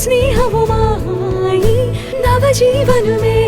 സ്നേഹവുമായി നവജീവനുമേ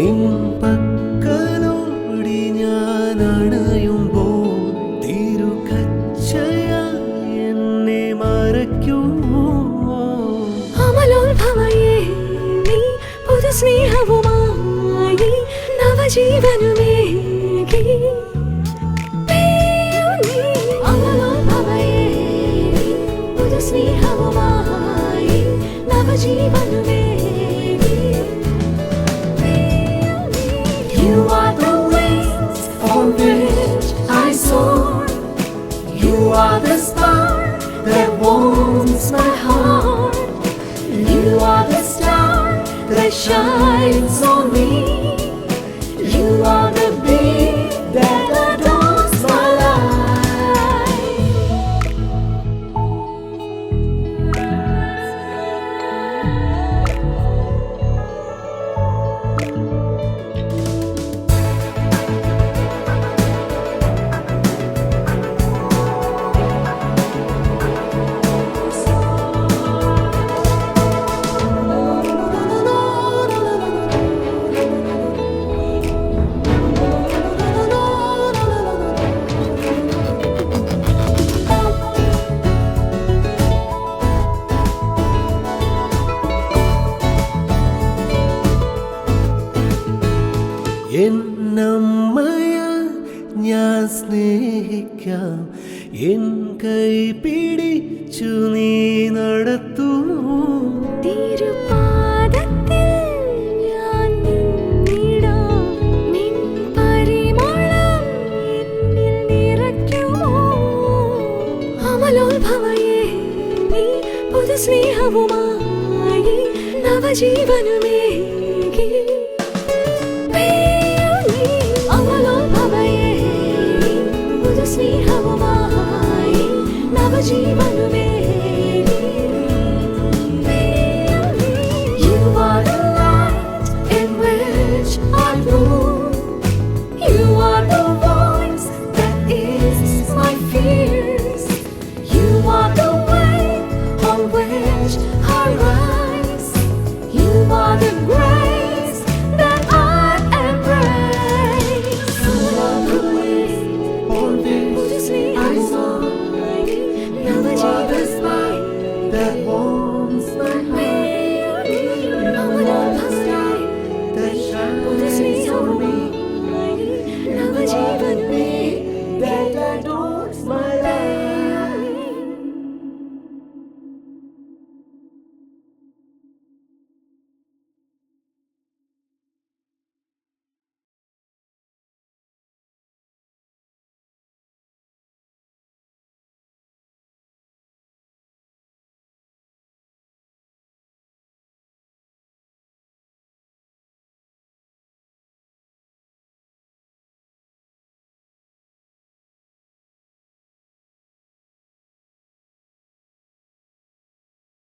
നിൻ പക്കലോടി ഞാൻ അണയുമ്പോൾ തിരുക്കച്ചയായി എന്നെ മറയ്ക്കുമോ അമലോത്ഭവയേ നീ പുതു സ്നേഹവുമായി നവജീവനുമേ അമലോത്ഭവയേ നീ പുതു സ്നേഹവുമായി നവജീവനുമേകി are the spark that warms my heart. You are the star that shines on me. എന്നമ്മയ ഞാൻ സ്നേഹിക്കാം. എൻ കൈ നീ നടത്തുമോ ഞാൻ നിന്നിടാം. the ground.